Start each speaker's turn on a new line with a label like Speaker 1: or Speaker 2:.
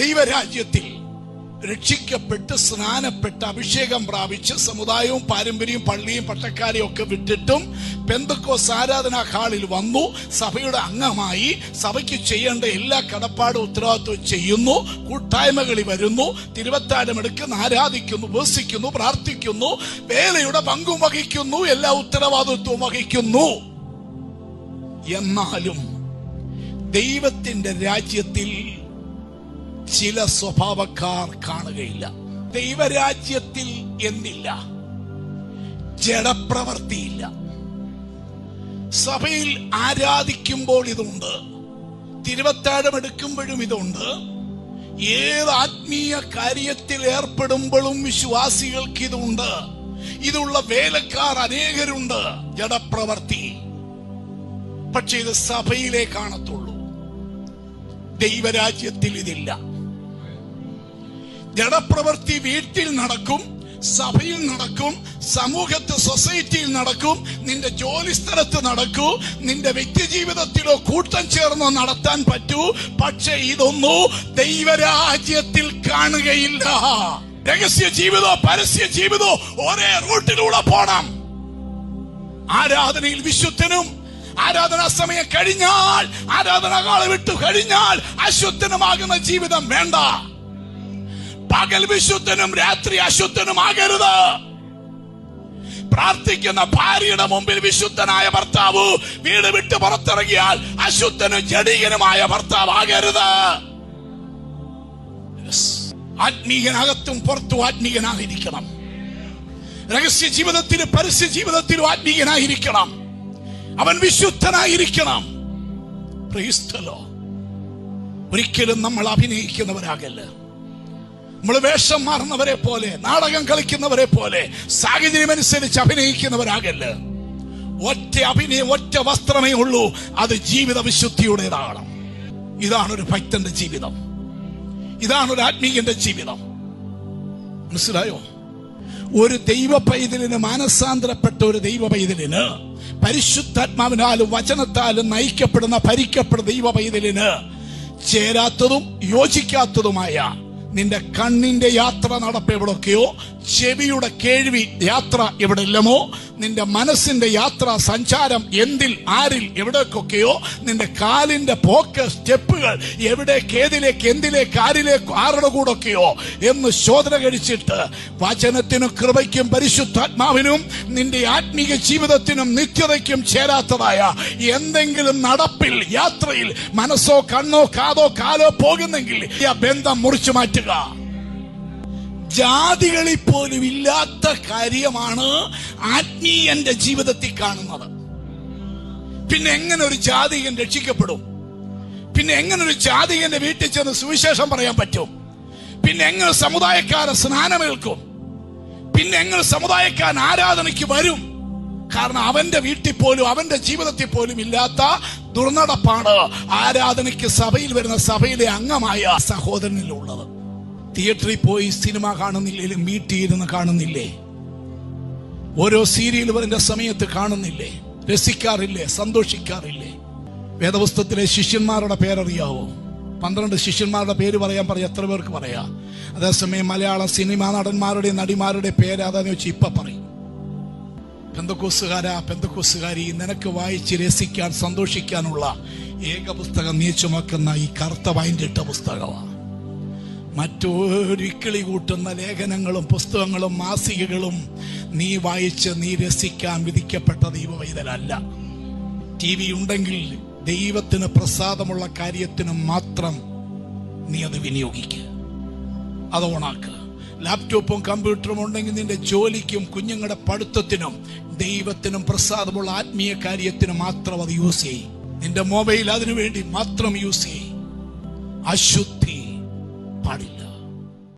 Speaker 1: ദൈവരാജ്യത്തിൽ രക്ഷിക്കപ്പെട്ട് സ്നാനപ്പെട്ട് അഭിഷേകം പ്രാപിച്ച് സമുദായവും പാരമ്പര്യവും പള്ളിയും പട്ടക്കാരെയും ഒക്കെ വിട്ടിട്ടും പെന്തക്കോസ് ആരാധനാ ഹാളിൽ വന്നു. സഭയുടെ അംഗമായി സഭയ്ക്ക് ചെയ്യേണ്ട എല്ലാ കടപ്പാടും ഉത്തരവാദിത്വവും ചെയ്യുന്നു. കൂട്ടായ്മകളിൽ വരുന്നു. തിരുവത്താഴം എടുക്കുന്നു ആരാധിക്കുന്നു ഉപസിക്കുന്നു പ്രാർത്ഥിക്കുന്നു വേലയുടെ പങ്കും വഹിക്കുന്നു എല്ലാ ഉത്തരവാദിത്വവും വഹിക്കുന്നു. എന്നാലും ദൈവത്തിന്റെ രാജ്യത്തിൽ ചില സ്വഭാവക്കാർ കാണുകയില്ല. ദൈവരാജ്യത്തിൽ എന്നില്ല. ജഡപ്രവർത്തിയില്ല. സഭയിൽ ആരാധിക്കുമ്പോൾ ഇതുണ്ട്. തിരുവത്താഴം എടുക്കുമ്പോഴും ഇതുണ്ട്. ഏത് ആത്മീയ കാര്യത്തിൽ ഏർപ്പെടുമ്പോഴും വിശ്വാസികൾക്ക് ഇതുണ്ട്. ഇതുള്ള വേലക്കാർ അനേകരുണ്ട്. ജഡപ്രവർത്തി. പക്ഷെ ഇത് സഭയിലേ കാണത്തുള്ളൂ. ദൈവരാജ്യത്തിൽ ഇതില്ല. ജഡപ്രവൃത്തി വീട്ടിൽ നടക്കും സഭയിൽ നടക്കും സമൂഹത്ത് സൊസൈറ്റിയിൽ നടക്കും നിന്റെ ജോലി സ്ഥലത്ത് നടക്കൂ നിന്റെ വ്യക്തി ജീവിതത്തിലോ കൂട്ടം ചേർന്നോ നടത്താൻ പറ്റൂ. പക്ഷെ ഇതൊന്നും ദൈവരാജ്യത്തിൽ കാണുകയില്ല. രഹസ്യ ജീവിതോ പരസ്യ ജീവിതോ ഒരേ റൂട്ടിലൂടെ പോണം. ആരാധനയിൽ വിശുദ്ധനും ആരാധനാ സമയം കഴിഞ്ഞാൽ ആരാധനാ കാലം വിട്ടു കഴിഞ്ഞാൽ അശുദ്ധനുമാകുന്ന ജീവിതം വേണ്ട. പകൽ വിശുദ്ധനും രാത്രി അശുദ്ധനുമാകരുത് പ്രാർത്ഥിക്കുന്ന ഭാര്യയുടെ മുമ്പിൽ വിശുദ്ധനായ ഭർത്താവ് വീട് വിട്ട് പുറത്തിറങ്ങിയാൽ അശുദ്ധനും ജടീകനുമായ ഭർത്താവ് ആകരുത്. ആത്മീയനകത്തും പുറത്തും ആത്മീയനായിരിക്കണം. രഹസ്യ ജീവിതത്തിലും പരസ്യ ജീവിതത്തിലും ആത്മീയനായിരിക്കണം. അവൻ വിശുദ്ധനായിരിക്കണം. ഒരിക്കലും നമ്മൾ അഭിനയിക്കുന്നവരാകല്ല. നമ്മൾ വേഷം മാറുന്നവരെ പോലെ നാടകം കളിക്കുന്നവരെ പോലെ സാഹചര്യം അനുസരിച്ച് അഭിനയിക്കുന്നവരാകല്ല. ഒറ്റ അഭിനയം ഒറ്റ വസ്ത്രമേ ഉള്ളൂ അത് ജീവിത വിശുദ്ധിയുടേതാണ് ഇതാണ് ഒരു ഭക്തന്റെ ജീവിതം. ഇതാണ് ഒരു ആത്മീയന്റെ ജീവിതം. മനസ്സിലായോ? ഒരു ദൈവ പൈതലിന് മാനസാന്തരപ്പെട്ട ഒരു ദൈവ പൈതലിന് പരിശുദ്ധാത്മാവിനാലും വചനത്താലും നയിക്കപ്പെടുന്ന ഭരിക്കപ്പെടുന്ന ദൈവ പൈതലിന് ചേരാത്തതും യോജിക്കാത്തതുമായ നിന്റെ കണ്ണിന്റെ യാത്ര നടപ്പ് ചെവിയുടെ കേൾവി യാത്ര എവിടെ ഇല്ലമോ നിന്റെ മനസ്സിന്റെ യാത്ര സഞ്ചാരം എന്തിൽ ആരിൽ എവിടേക്കൊക്കെയോ നിന്റെ കാലിന്റെ പോക്ക് സ്റ്റെപ്പുകൾ എവിടേക്ക് ഏതിലേക്ക് എന്തിലേക്ക് ആരിലേക്ക് ആരുടെ കൂടൊക്കെയോ എന്ന് ശോധന കഴിച്ചിട്ട് വചനത്തിനും കൃപയ്ക്കും പരിശുദ്ധാത്മാവിനും നിന്റെ ആത്മീക ജീവിതത്തിനും നിത്യതയ്ക്കും ചേരാത്തതായ എന്തെങ്കിലും നടപ്പിൽ യാത്രയിൽ മനസ്സോ കണ്ണോ കാതോ കാലോ പോകുന്നെങ്കിൽ ആ ബന്ധം മുറിച്ചു മാറ്റുക. ജാതികളിൽ പോലും ഇല്ലാത്ത കാര്യമാണ് ആത്മീയന്റെ ജീവിതത്തിൽ കാണുന്നത്. പിന്നെ എങ്ങനെ ഒരു ജാതികൻ രക്ഷിക്കപ്പെടും? പിന്നെ എങ്ങനെ ഒരു ജാതികന്റെ വീട്ടിൽ ചെന്ന് സുവിശേഷം പറയാൻ പറ്റും? പിന്നെ എങ്ങനെ സമുദായക്കാരെ സ്നാനമേൽക്കും? പിന്നെ എങ്ങനെ സമുദായക്കാരൻ ആരാധനയ്ക്ക് വരും? കാരണം അവന്റെ വീട്ടിൽ പോലും അവന്റെ ജീവിതത്തിൽ പോലും ഇല്ലാത്ത ദുർനടപ്പാണ് ആരാധനയ്ക്ക് സഭയിൽ വരുന്ന സഭയിലെ അംഗമായ സഹോദരനിലുള്ളത്. തിയേറ്ററിൽ പോയി സിനിമ കാണുന്നില്ലെങ്കിലും വീട്ടിൽ ഇരുന്ന് കാണുന്നില്ലേ? ഓരോ സീരിയൽ വരുന്ന സമയത്ത് കാണുന്നില്ലേ? രസിക്കാറില്ലേ? സന്തോഷിക്കാറില്ലേ? വേദപുസ്തകത്തിലെ ശിഷ്യന്മാരുടെ പേരറിയാവോ? പന്ത്രണ്ട് ശിഷ്യന്മാരുടെ പേര് പറയാൻ പറയാം എത്ര പേർക്ക് പറയാം? അതേസമയം മലയാള സിനിമാ നടന്മാരുടെ നടിമാരുടെ പേര് അതാന്ന് വെച്ച് ഇപ്പൊ പറയും. പെന്തക്കോസുകാരാ പെന്തക്കോസുകാരി നിനക്ക് വായിച്ച് രസിക്കാൻ സന്തോഷിക്കാനുള്ള ഏക പുസ്തകം നീ ചുമക്കുന്ന ഈ കറുത്ത വൈൻഡിട്ട പുസ്തകമാണ് മറ്റൊരു ഇക്കിളി കൂട്ടുന്ന ലേഖനങ്ങളും പുസ്തകങ്ങളും മാസികകളും നീ വായിച്ച് നീ രസിക്കാൻ വിധിക്കപ്പെട്ട ദൈവവൈതലല്ല. ടി വി ഉണ്ടെങ്കിൽ ദൈവത്തിന് പ്രസാദമുള്ള കാര്യത്തിന് മാത്രം നീ അത് വിനിയോഗിക്കുക. അത് ഓണാക്കുക. ലാപ്ടോപ്പും കമ്പ്യൂട്ടറും ഉണ്ടെങ്കിൽ നിന്റെ ജോലിക്കും കുഞ്ഞുങ്ങളുടെ പഠിത്തത്തിനും ദൈവത്തിനും പ്രസാദമുള്ള ആത്മീയ കാര്യത്തിന് മാത്രം അത് യൂസ് ചെയ്യും. നിന്റെ മൊബൈൽ അതിനു വേണ്ടി മാത്രം യൂസ് ചെയ്യും. അശുദ്ധി பாடுங்கள்